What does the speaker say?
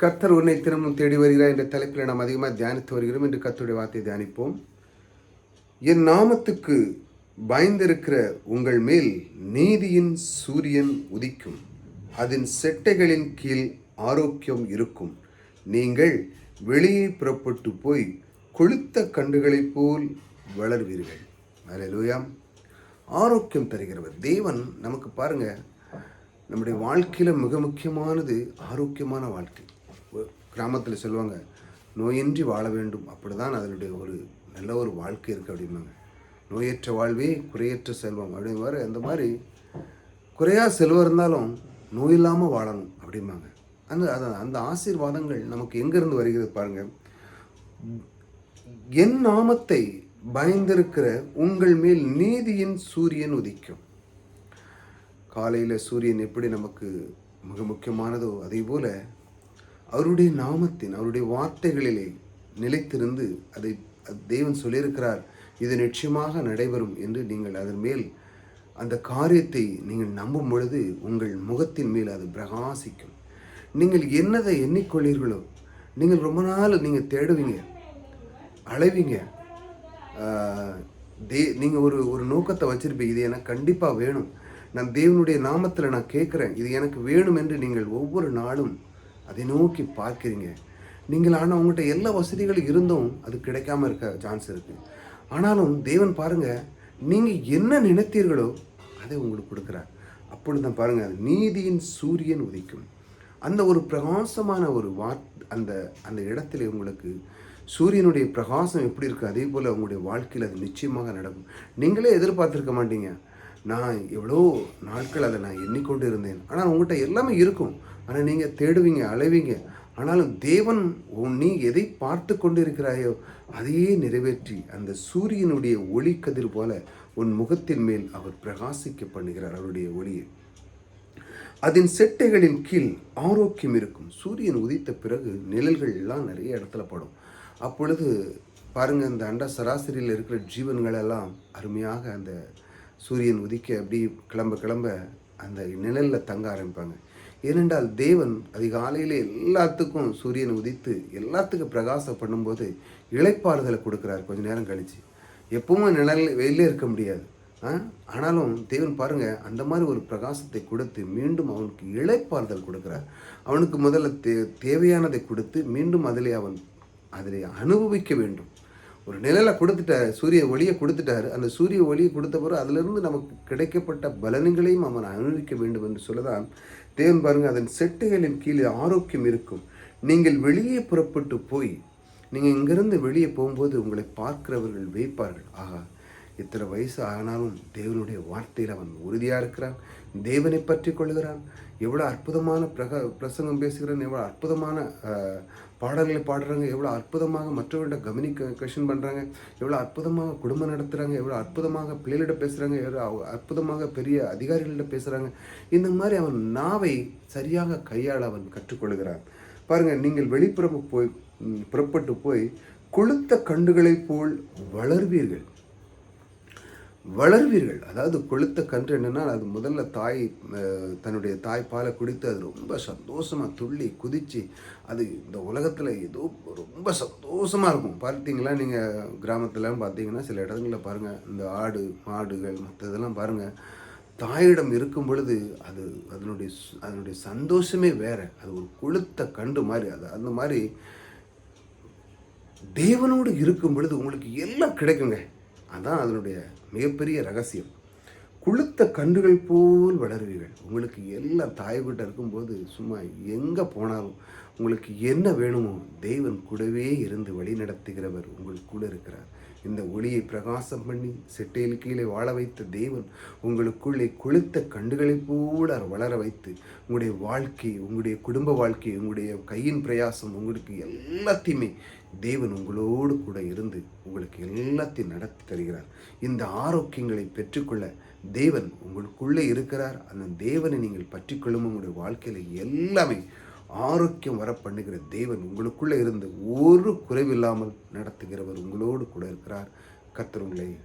கர்த்தர் உன்னை தினமும் தேடி வருகிறார் என்ற தலைப்பில் நாம் அதிகமாக தியானித்து வருகிறோம். என்று கர்த்தருடைய வார்த்தையை தியானிப்போம். என் நாமத்துக்கு பயந்திருக்கிற உங்கள் மேல் நீதியின் சூரியன் உதிக்கும். அதன் செட்டைகளின் கீழ் ஆரோக்கியம் இருக்கும். நீங்கள் வெளியே புறப்பட்டு போய் கொளுத்த கண்டுகளைப் போல் வளர்வீர்கள். அல்லேலூயா ஆரோக்கியம் தருகிறவர். தேவன் நமக்கு பாருங்கள் நம்முடைய வாழ்க்கையில் மிக முக்கியமானது ஆரோக்கியமான வாழ்க்கை. கிராமத்தில் சொல்லுவாங்க நோயின்றி வாழ வேண்டும். அப்படிதான் அதனுடைய ஒரு நல்ல ஒரு வாழ்க்கை இருக்குது அப்படிம்பாங்க. நோயற்ற வாழ்வே குறையற்ற செல்வம் அப்படிங்கிற அந்த மாதிரி குறையா செல்வம் இருந்தாலும் நோய் இல்லாமல் வாழணும் அப்படிம்பாங்க. அந்த அதான் அந்த ஆசீர்வாதங்கள் நமக்கு எங்கேருந்து வருகிறது பாருங்க. என் நாமத்தை பயந்திருக்கிற உங்கள் மேல் நீதியின் சூரியன் உதிக்கும். காலையில் சூரியன் எப்படி நமக்கு மிக முக்கியமானதோ அதே போல அவருடைய நாமத்தின் அவருடைய வார்த்தைகளிலே நிலைத்திருந்து அதை தேவன் சொல்லியிருக்கிறார் இது நிச்சயமாக நடைபெறும் என்று நீங்கள் அதன் மேல் அந்த காரியத்தை நீங்கள் நம்பும் பொழுது உங்கள் முகத்தின் மேல் அது பிரகாசிக்கும். நீங்கள் என்னதை எண்ணிக்கொள்ளீர்களோ நீங்கள் ரொம்ப நாள் நீங்கள் தேடுவீங்க அழைவீங்க தே நீங்கள் ஒரு ஒரு நோக்கத்தை வச்சுருப்பீங்க இது எனக்கு கண்டிப்பாக வேணும். நான் தேவனுடைய நாமத்தில் நான் கேட்குறேன் இது எனக்கு வேணும் என்று நீங்கள் ஒவ்வொரு நாளும் அதை நோக்கி பார்க்குறீங்க. நீங்கள் ஆனால் உங்கள்கிட்ட எல்லா வசதிகளும் இருந்தும் அது கிடைக்காம இருக்க சான்ஸ் இருக்குது ஆனாலும் தேவன் பாருங்கள் நீங்கள் என்ன நினைத்தீர்களோ அதை உங்களுக்கு கொடுக்குறார். அப்பொழுது தான் பாருங்கள் நீதியின் சூரியன் உதிக்கும். அந்த ஒரு பிரகாசமான ஒரு வாட் அந்த அந்த இடத்துல உங்களுக்கு சூரியனுடைய பிரகாசம் எப்படி இருக்குது அதே போல் உங்களுடைய வாழ்க்கையில் அது நிச்சயமாக நடக்கும். நீங்களே எதிர்பார்த்துருக்க மாட்டீங்க. நான் எவ்வளோ நாட்கள் அதை நான் எண்ணிக்கொண்டு இருந்தேன். ஆனால் உங்கள்கிட்ட எல்லாமே இருக்கும். ஆனால் நீங்கள் தேடுவீங்க அலைவீங்க. ஆனாலும் தேவன் உன் நீ எதை பார்த்து கொண்டு இருக்கிறாயோ அதையே நிறைவேற்றி அந்த சூரியனுடைய ஒளி கதிர் போல உன் முகத்தின் மேல் அவர் பிரகாசிக்க பண்ணுகிறார் அவருடைய ஒளியை. அதன் செட்டைகளின் கீழ் ஆரோக்கியம் இருக்கும். சூரியன் உதித்த பிறகு நிழல்கள் எல்லாம் நிறைய இடத்துல படும். அப்பொழுது பாருங்க அந்த அண்ட சராசரியில் இருக்கிற ஜீவன்கள் எல்லாம் அருமையாக அந்த சூரியன் உதிக்க அப்படி கிளம்ப கிளம்ப அந்த நிழலில் தங்க ஆரம்பிப்பாங்க. ஏனென்றால் தேவன் அதிகாலையில் எல்லாத்துக்கும் சூரியன் உதித்து எல்லாத்துக்கும் பிரகாசம் பண்ணும்போது இழைப்பாறுதலை கொடுக்குறார். கொஞ்ச நேரம் கழிச்சு. எப்பவும் நிழல் வெளியே இருக்க முடியாது. ஆ? ஆனாலும் தேவன் பாருங்கள் அந்த மாதிரி ஒரு பிரகாசத்தை கொடுத்து மீண்டும் அவனுக்கு இழைப்பாறுதல் கொடுக்குறார். அவனுக்கு முதல்ல தே தேவையானதை கொடுத்து மீண்டும் அதிலே அவன் அதிலே அனுபவிக்க வேண்டும். ஒரு நிழலை கொடுத்துட்டார் சூரிய ஒளியை கொடுத்துட்டாரு. அந்த சூரிய ஒளியை கொடுத்த பிறகு அதிலிருந்து நமக்கு கிடைக்கப்பட்ட பலன்களையும் அவன் அனுபவிக்க வேண்டும் என்று சொல்லதான் தேவன் பாருங்க அதன் செட்டுகளின் கீழே ஆரோக்கியம் இருக்கும். நீங்கள் வெளியே புறப்பட்டு போய் நீங்கள் இங்கிருந்து வெளியே போகும்போது உங்களை பார்க்கிறவர்கள் வைப்பார்கள் ஆகா இத்தனை வயசு ஆனாலும் தேவனுடைய வார்த்தையில் அவன் உறுதியாக இருக்கிறான். தேவனை பற்றி கொள்கிறான் எவ்வளோ அற்புதமான பிரக பிரசங்கம் பேசுகிறான். எவ்வளோ அற்புதமான பாடல்களை பாடுறாங்க. எவ்வளோ அற்புதமாக மற்றவர்கிட்ட கவனிக்க கொஷின் பண்ணுறாங்க எவ்வளோ அற்புதமாக குடும்பம் நடத்துகிறாங்க எவ்வளோ அற்புதமாக பிள்ளைகளிட பேசுகிறாங்க எவ்வளோ அ- அற்புதமாக பெரிய அதிகாரிகள்கிட்ட பேசுகிறாங்க இந்த மாதிரி அவன் நாவை சரியாக கையாள அவன் கற்றுக்கொள்கிறான். பாருங்கள் நீங்கள் வெளிப்புறம் போய் புறப்பட்டு போய் கொளுத்த கண்டுகளைப் போல் வளர்வீர்கள். வளர்வீர்கள். அதாவது கொளுத்த கன்று என்னென்னா அது முதல்ல தாய் தன்னுடைய தாய்ப்பாலை குடித்து அது ரொம்ப சந்தோஷமாக துள்ளி குதித்து அது இந்த உலகத்தில் ஏதோ ரொம்ப சந்தோஷமாக இருக்கும். பார்த்தீங்களா? நீங்கள் கிராமத்துலலாம் பார்த்தீங்கன்னா சில இடங்களில் பாருங்கள் இந்த ஆடு மாடுகள் மற்ற இதெல்லாம் பாருங்கள் தாயிடம் இருக்கும் பொழுது அது அதனுடைய அதனுடைய சந்தோஷமே வேறு. அது ஒரு கொளுத்த கண்டு மாதிரி. அது அந்த மாதிரி தேவனோடு இருக்கும் பொழுது உங்களுக்கு எல்லாம் கிடைக்குங்க. அதான் அதனுடைய மிகப்பெரிய ரகசியம். குளுத்த கன்றுகள் போல் வளருவீர்கள். உங்களுக்கு எல்லாம் தாய்கிட்ட இருக்கும்போது சும்மா எங்கே போனாலும் உங்களுக்கு என்ன வேணுமோ தேவன் கூடவே இருந்து வழி நடத்துகிறவர் உங்கள் கூட இருக்கிறார். இந்த ஒளியை பிரகாசம் பண்ணி செட்டையில் கீழே வாழ வைத்த தேவன் உங்களுக்குள்ளே கொளுத்த கண்டுகளைப் போல வளர வைத்து உங்களுடைய வாழ்க்கை உங்களுடைய குடும்ப வாழ்க்கை உங்களுடைய கையின் பிரயாசம் உங்களுக்கு எல்லாத்தையுமே தேவன் உங்களோடு கூட இருந்து உங்களுக்கு எல்லாத்தையும் நடத்தி தருகிறார். இந்த ஆரோக்கியங்களை பெற்றுக்கொள்ள தேவன் உங்களுக்குள்ளே இருக்கிறார். அந்த தேவனை நீங்கள் பற்றிக்கொள்ளும் உங்களுடைய வாழ்க்கையில் எல்லாமே ஆரோக்கியம் வர பண்ணுகிற தேவன் உங்களுக்குள்ளே இருந்து ஒரு குறைவில்லாமல் நடத்துகிறவர் உங்களோடு கூட இருக்கிறார். கர்த்தர் உங்களை